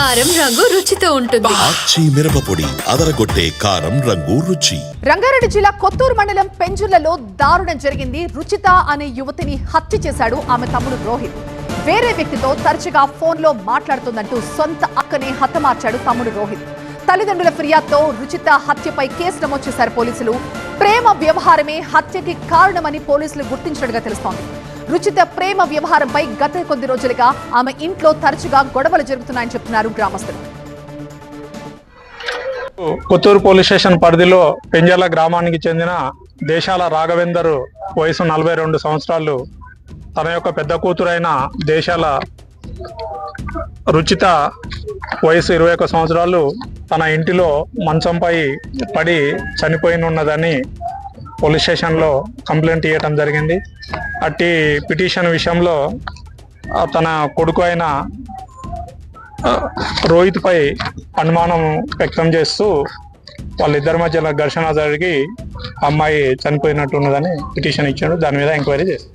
కారం రంగు రుచితో ఉంటుంది. మిరపపొడి అదరగొట్టే కారం రంగు రుచి. రంగారెడ్డి జిల్లా కొత్తూరు మండలం పెంజులలో దారుణం జరిగింది. రుచిత అనే యువతిని హత్య చేశాడు ఆమె తమ్ముడు రోహిత్. వేరే వ్యక్తితో తరచుగా ఫోన్లో మాట్లాడుతుందంటూ సొంత అక్కనే హతమార్చాడు తమ్ముడు రోహిత్. తల్లిదండ్రుల ఫిర్యాదుతో రుచిత హత్యపై కేసు నమోదు చేశారు పోలీసులు. ప్రేమ వ్యవహారమే హత్యకి కారణమని పోలీసులు గుర్తించినట్టుగా తెలుస్తోంది. రుచిత ప్రేమ వ్యవహారంపై గత కొద్ది రోజులుగా ఆమె ఇంట్లో తరచుగా గొడవలు జరుగుతున్నాయని చెప్తున్నారు గ్రామస్తులు. కొత్తూరు పోలీస్ స్టేషన్ పరిధిలో పెంజల గ్రామానికి చెందిన దేశాల రాఘవేందర్ వయసు నలభై రెండు సంవత్సరాలు. తన యొక్క పెద్ద కూతురైన దేశాల రుచిత వయసు ఇరవై ఒక్క సంవత్సరాలు తన ఇంటిలో మంచంపై పడి చనిపోయి ఉన్నదని పోలీస్ స్టేషన్లో కంప్లైంట్ ఇవ్వటం జరిగింది. అట్టి పిటిషన్ విషయంలో తన కొడుకు అయిన రోహిత్పై అనుమానం వ్యక్తం చేస్తూ వాళ్ళిద్దరి మధ్యలో ఘర్షణ జరిగి అమ్మాయి చనిపోయినట్టున్నదని పిటిషన్ ఇచ్చాడు. దాని మీద ఎంక్వైరీ చేస్తాం